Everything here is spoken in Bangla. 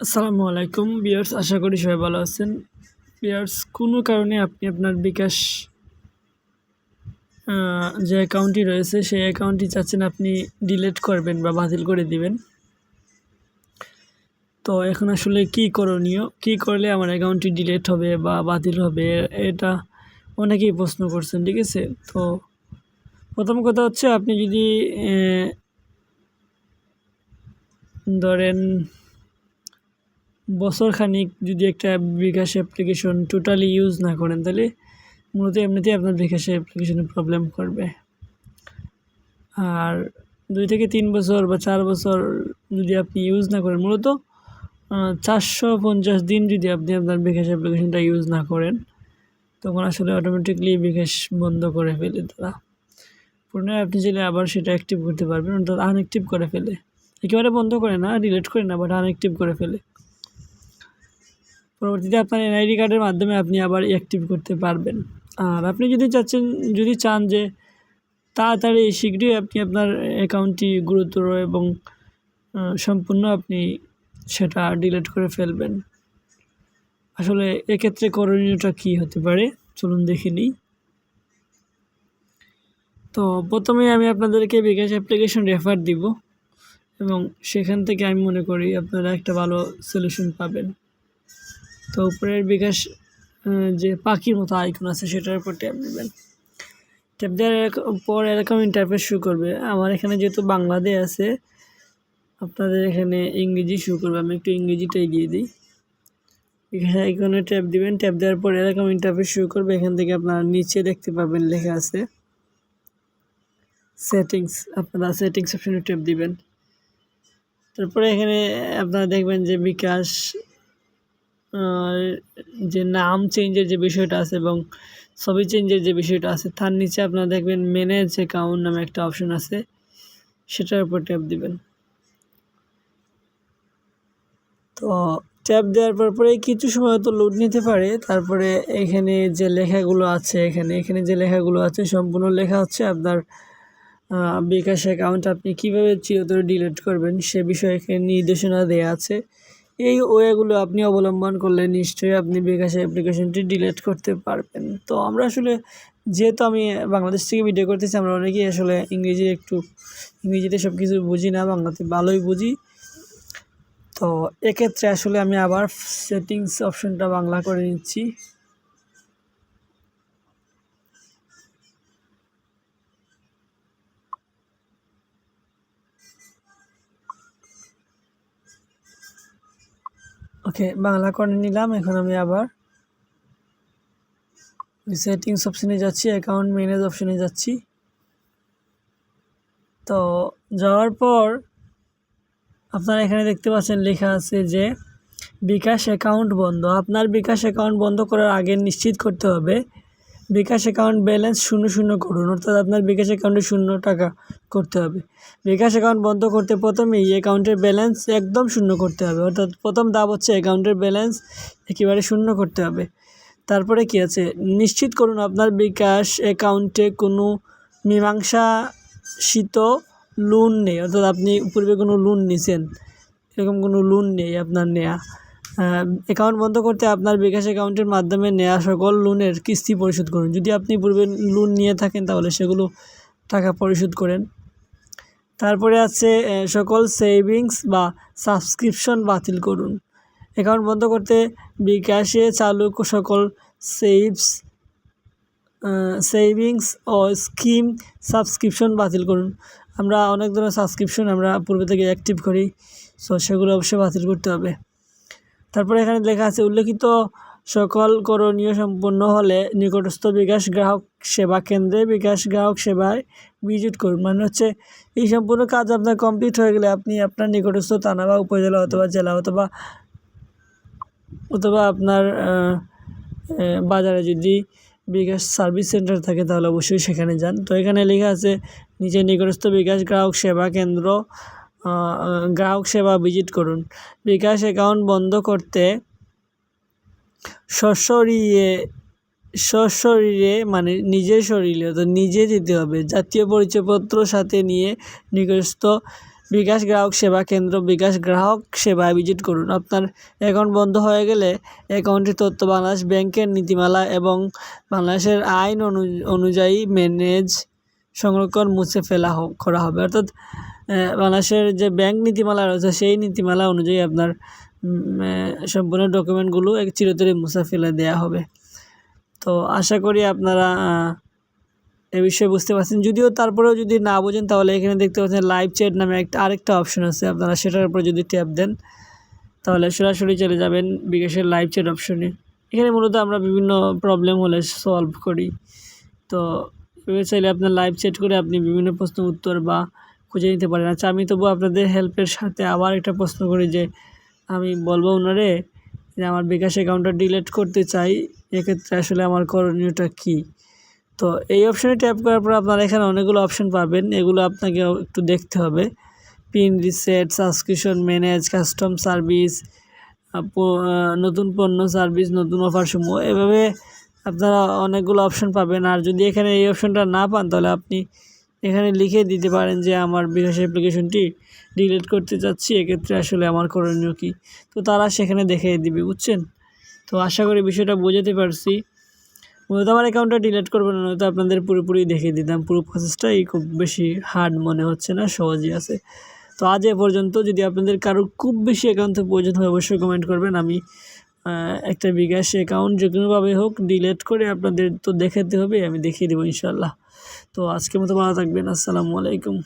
আসসালামু আলাইকুম বিয়ার্স আশা করি সবাই ভালো আছেন। বিয়ার্স কোনো কারণে আপনি আপনার বিকাশ যে অ্যাকাউন্টটি রয়েছে, সেই অ্যাকাউন্টটি চাচ্ছেন আপনি ডিলিট করবেন বা বাতিল করে দিবেন। তো এখন আসলে কি করণীয়? কি করলে আমার অ্যাকাউন্টটি ডিলেট হবে বা বাতিল হবে? এটা অনেকেই প্রশ্ন করছেন, ঠিক আছে? তো প্রথম কথা হচ্ছে, আপনি যদি ধরেন বছর খানিক যদি একটা বিকাশ অ্যাপ্লিকেশন টোটালি ইউজ না করেন, তাহলে মূলত এমনিতেই আপনার বিকাশ অ্যাপ্লিকেশনে প্রবলেম করবে। আর দুই থেকে তিন বছর বা চার বছর যদি আপনি ইউজ না করেন, মূলত চারশো পঞ্চাশ দিন যদি আপনি আপনার বিকাশ অ্যাপ্লিকেশনটা ইউজ না করেন, তখন আসলে অটোমেটিকলি বিকাশ বন্ধ করে ফেলে তারা। পুনরায় আপনি চাইলে আবার সেটা অ্যাক্টিভ করতে পারবেন, অর্থাৎ আনঅ্যাক্টিভ করে ফেলে। একেবারে বন্ধ করে না ডিলিট করে না বাট আনঅ্যাক্টিভ করে ফেলে। পরবর্তীতে আপনার এনআইডি কার্ডের মাধ্যমে আপনি আবার অ্যাক্টিভ করতে পারবেন। আর আপনি যদি চাচ্ছেন, যদি চান যে তাড়াতাড়ি শীঘ্রই আপনি আপনার অ্যাকাউন্টটি গুরুতর এবং সম্পূর্ণ আপনি সেটা ডিলিট করে ফেলবেন। আসলে এক্ষেত্রে করণীয়টা কী হতে পারে? চলুন দেখে নিই। তো প্রথমে আমি আপনাদেরকে বিকাশ অ্যাপ্লিকেশন রেফার দিব এবং সেখান থেকে আমি মনে করি আপনারা একটা ভালো সলিউশন পাবেন। তো উপরের বিকাশ যে পাখির মতো আইকন আছে, সেটার উপর ট্যাপ দেবেন। ট্যাপ দেওয়ার পর এরকম ইন্টারফেস শুরু করবে। আমার এখানে যেহেতু বাংলাদেশ আছে, আপনাদের এখানে ইংরেজি শুরু করবে। আমি একটু ইংরেজিটাই দিয়ে দিই। এখানে আইকনে ট্যাপ দিবেন। ট্যাপ দেওয়ার পর এরকম ইন্টারফেস শুরু করবে। এখান থেকে আপনারা নিচে দেখতে পাবেন লেখা আছে সেটিংস আপনারা সেটিংস অপশনে ট্যাপ দিবেন। তারপরে এখানে আপনারা দেখবেন যে বিকাশ যে নাম চেঞ্জের যে বিষয়টা আছে এবং ছবি চেঞ্জের যে বিষয়টা আছে, তার নিচে আপনারা দেখবেন ম্যানেজ অ্যাকাউন্ট নামে একটা অপশন আছে, সেটার উপর ট্যাপ দিবেন। তো ট্যাপ দেওয়ার পর পরে কিছু সময় তো লোড নিতে পারে, তারপরে এখানে যে লেখাগুলো আছে, এখানে এখানে যে লেখাগুলো আছে, সম্পূর্ণ লেখা হচ্ছে আপনার বিকাশ অ্যাকাউন্ট আপনি কীভাবে চিরতরে ডিলিট করবেন, সে বিষয়ে এখানে নির্দেশনা দেওয়া আছে। এই ওয়েগুলো আপনি অবলম্বন করলে নিশ্চয়ই আপনি বিকাশে অ্যাপ্লিকেশনটি ডিলিট করতে পারবেন। তো আমরা আসলে যেহেতু আমি বাংলাদেশ থেকে ভিডিও করতেছি, আমরা অনেকেই আসলে ইংরেজি একটু, ইংরেজিতে সব কিছু বুঝি না, বাংলাতে ভালোই বুঝি। তো এক্ষেত্রে আসলে আমি আবার সেটিংস অপশনটা বাংলা করে নিচ্ছি। ওকে, বাংলা করে নিলাম, এখন আমি আবার সেটিংস অপশনে যাচ্ছি অ্যাকাউন্ট ম্যানেজ অপশনে যাচ্ছি। তো, যাওয়ার পর আপনারা এখানে দেখতে পাচ্ছেন, লেখা আছে যে বিকাশ অ্যাকাউন্ট বন্ধ। আপনার বিকাশ অ্যাকাউন্ট বন্ধ করার আগে নিশ্চিত করতে হবে বিকাশ অ্যাকাউন্ট ব্যালেন্স শূন্য শূন্য করুন, অর্থাৎ আপনার বিকাশ অ্যাকাউন্টে শূন্য টাকা করতে হবে। বিকাশ অ্যাকাউন্ট বন্ধ করতে প্রথমেই অ্যাকাউন্টের ব্যালেন্স একদম শূন্য করতে হবে, অর্থাৎ প্রথম ধাপ হচ্ছে অ্যাকাউন্টের ব্যালেন্স একেবারে শূন্য করতে হবে। তারপরে কি আছে? নিশ্চিত করুন আপনার বিকাশ অ্যাকাউন্টে কোনো মীমাংসাসিত লোন নেই, অর্থাৎ আপনি পূর্বে কোনো লোন নিছেন, এরকম কোনো লোন নেই আপনার নেয়া। অ্যাকাউন্ট বন্ধ করতে আপনার বিকাশ অ্যাকাউন্টের মাধ্যমে নেওয়া সকল লোনের কিস্তি পরিশোধ করুন। যদি আপনি পূর্বে লোন নিয়ে থাকেন, তাহলে সেগুলো টাকা পরিশোধ করেন। তারপরে আছে সকল সেভিংস বা সাবস্ক্রিপশন বাতিল করুন। অ্যাকাউন্ট বন্ধ করতে বিকাশে চালু সকল সেভস সেভিংস ও স্কিম সাবস্ক্রিপশন বাতিল করুন। আমরা অনেক ধরনের সাবস্ক্রিপশন আমরা পূর্বে থেকে অ্যাক্টিভ করি সো সেগুলো অবশ্যই বাতিল করতে হবে। তারপরে এখানে লেখা আছে, উল্লেখিত সকল করণীয় সম্পন্ন হলে নিকটস্থ বিকাশ গ্রাহক সেবা কেন্দ্রে বিকাশ গ্রাহক সেবায় ভিজিট করুন। মানে হচ্ছে, এই সম্পূর্ণ কাজ আপনার কমপ্লিট হয়ে গেলে আপনি আপনার নিকটস্থ থানা বা উপজেলা অথবা জেলা অথবা অথবা আপনার বাজারে যদি বিকাশ সার্ভিস সেন্টার থাকে তাহলে অবশ্যই সেখানে যান। তো এখানে লেখা আছে নিচে নিকটস্থ বিকাশ গ্রাহক সেবা কেন্দ্র গ্রাহক সেবা ভিজিট করুন। বিকাশ অ্যাকাউন্ট বন্ধ করতে সশরীরে সশরীরে মানে নিজের শরীরে তো নিজে যেতে হবে। জাতীয় পরিচয়পত্র সাথে নিয়ে নিকটস্থ বিকাশ গ্রাহক সেবা কেন্দ্র, বিকাশ গ্রাহক সেবা ভিজিট করুন। আপনার অ্যাকাউন্ট বন্ধ হয়ে গেলে অ্যাকাউন্টের তথ্য বাংলাদেশ ব্যাংকের নীতিমালা এবং বাংলাদেশের আইন অনু- অনুযায়ী ম্যানেজ সংরক্ষণ মুছে ফেলা করা হবে। অর্থাৎ বাংলাদেশের যে ব্যাংক নীতিমালা রয়েছে, সেই নীতিমালা অনুযায়ী আপনার সম্পূর্ণ ডকুমেন্টগুলো এক চিরতরে মুছে ফেলে দেওয়া হবে। তো আশা করি আপনারা এ বিষয়ে বুঝতে পারছেন। যদিও তারপরেও যদি না বোঝেন, তাহলে এখানে দেখতে পাচ্ছেন লাইভ চ্যাট নামে একটা আরেকটা অপশন আছে। আপনারা সেটার উপর যদি ট্যাপ দেন, তাহলে সরাসরি চলে যাবেন বিকাশের লাইভ চ্যাট অপশনে এখানে মূলত আমরা বিভিন্ন প্রবলেম হলে সলভ করি। তো এভাবে চাইলে আপনার লাইভ চ্যাট করে আপনি বিভিন্ন প্রশ্ন উত্তর বা খুঁজে নিতে পারেন। আচ্ছা আমি তবু আপনাদের হেল্পের সাথে আবার একটা প্রশ্ন করি যে, আমি বলব ওনারে যে, আমার বিকাশ অ্যাকাউন্টটা ডিলিট করতে চাই, এক্ষেত্রে আসলে আমার করণীয়টা কী? তো এই অপশানে ট্যাপ করার পর আপনারা এখানে অনেকগুলো অপশান পাবেন। এগুলো আপনাকে একটু দেখতে হবে। Pin reset subscription manage custom service নতুন পণ্য সার্ভিস নতুন অফার সমূহ। এভাবে আপনারা অনেকগুলো অপশন পাবেন। আর যদি এখানে এই অপশনটা না পান, তাহলে আপনি এখানে লিখে দিতে পারেন যে আমার বিকাশ অ্যাপ্লিকেশনটি ডিলিট করতে চাচ্ছি। এক্ষেত্রে আসলে আমার করণীয় কী? তো তারা সেখানে দেখে দিবে, বুঝছেন? তো আশা করি বিষয়টা বোঝাতে পারছি। মূলত আমার অ্যাকাউন্টটা ডিলিট করবেন না, নয়তো আপনাদের পুরোপুরি দেখিয়ে দিতাম। পুরো প্রসেসটাই খুব বেশি হার্ড মনে হচ্ছে না, সহজই আছে। তো আজ এ পর্যন্ত, যদি আপনাদের কারও খুব বেশি অ্যাকাউন্টে প্রয়োজন হয়, অবশ্যই কমেন্ট করবেন। আমি একটা বিকাশ অ্যাকাউন্ট যে কোনোভাবে হোক ডিলেট করে আপনাদের তো দেখাতে হবে, আমি দেখিয়ে দেবো ইনশাল্লাহ তো আজকের মতো ভালো থাকবেন, আসসালামু আলাইকুম।